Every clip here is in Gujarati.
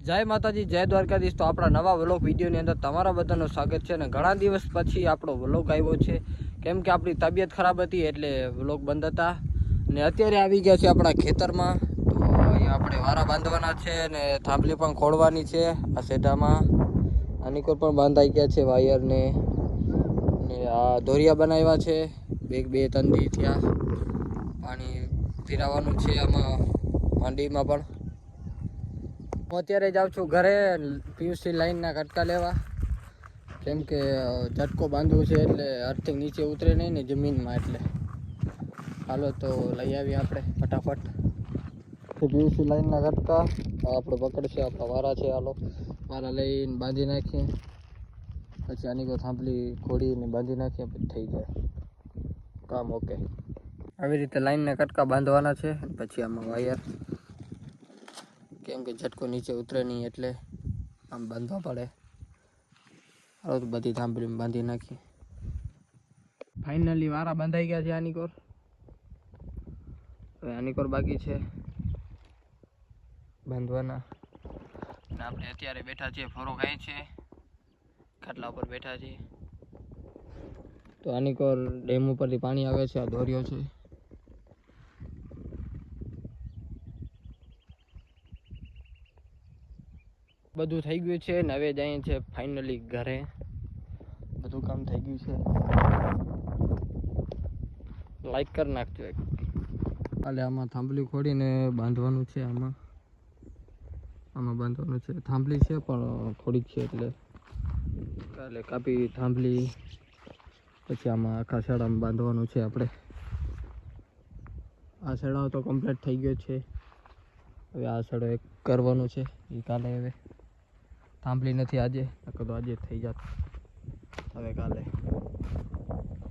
જય માતાજી, જય દ્વારકાધીશ. તો આપણા નવા વ્લોગ વિડીયોની અંદર તમારા બધાનું સ્વાગત છે અને ઘણા દિવસ પછી આપણો વ્લોગ આવ્યો છે. કેમ કે આપણી તબિયત ખરાબ હતી એટલે વ્લોગ બંધ હતા. ને અત્યારે આવી ગયા છે આપણા ખેતરમાં. તો અહીંયા આપણે વારા બાંધવાના છે અને થાંભલી પણ ખોળવાની છે આ સેઢામાં. આની કોઈ પણ બાંધાઈ ગયા છે વાયરને. ને આ દોરિયા બનાવ્યા છે. બે બે ત્રણ દી થયા. પાણી ફેરાવાનું છે આમાં, માંડીમાં પણ. હું અત્યારે જાઉં છું ઘરે, પીયુસી લાઈનના કટકા લેવા. કેમ કે ઝટકો બાંધવું છે એટલે અર્થિંગ નીચે ઉતરે નહીં ને જમીનમાં એટલે. હાલો તો લઈ આવીએ આપણે, ફટાફટ. પીયુસી લાઈનના કટકા આપણો પકડ છે આપણા વારા છે, હાલો. વારા લઈને બાંધી નાખીએ. પછી આની કોઈ થાંભલી ખોડીને બાંધી નાખીએ, પછી થઈ જાય. કામ ઓકે. આવી રીતે લાઈનના કટકા બાંધવાના છે, પછી આમાં વાયર. કેમ કે ઝટકો નીચે ઉતરે નહીં એટલે આમ બાંધવા પડે. હાલો તો બધી થાંભલી બાંધી નાખી. ફાઇનલી વારા બાંધાઈ ગયા છે આની હવે આની કોર બાકી છે બાંધવાના. આપણે અત્યારે બેઠા છીએ ફરો ખાઈ છે. ખાટલા ઉપર બેઠા છીએ. તો આની કોર ડેમ ઉપરથી પાણી આવે છે, આ દોર્યો છે. બધું થઈ ગયું છે. ને હવે જઈએ છે ફાઇનલી ઘરે. બધું કામ થઈ ગયું છે. લાઈક કરી નાખજો એક. કાલે આમાં થાંભલી ખોડીને બાંધવાનું છે આમાં. આમાં બાંધવાનું છે. થાંભલી છે, પણ થોડીક છે એટલે. કાલે કાપી થાંભલી. પછી આમાં આખા શાળામાં બાંધવાનું છે આપણે. આ શાળાઓ તો કમ્પ્લીટ થઈ ગયો છે. હવે આ શાળો એક કરવાનું છે. એ કાલે હવે. થાંભલી નથી આજે તો આજે થઈ જાત. હવે કાલે.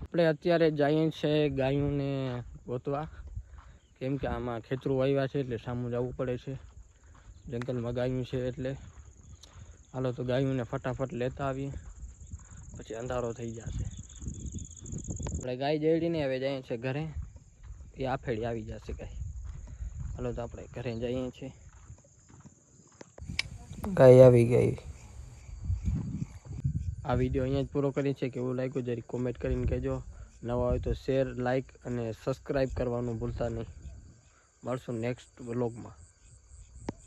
આપણે અત્યારે જઈએ છે ગાયોને ગોતવા. કેમ કે આમાં ખેતરું વાવ્યા છે એટલે સામું જવું પડે છે. જંગલમાં ગાયું છે એટલે. હાલો તો ગાયોને ફટાફટ લેતા આવીએ. પછી અંધારો થઈ જશે. આપણે ગાય જેડીને હવે જઈએ છીએ ઘરે. એ આફેડી આવી જશે ગાય. હાલો તો આપણે ઘરે જઈએ છીએ. ગાય આવી ગઈ. આ વીડિયો અહીંયા જ પૂરો કરી છે કેવું લાગ્યું જરી કોમેન્ટ કરીને કહેજો. નવા હોય તો શેર લાઇક અને સબસ્ક્રાઈબ કરવાનું ભૂલતા નહીં. મળશું નેક્સ્ટ વ્લોગમાં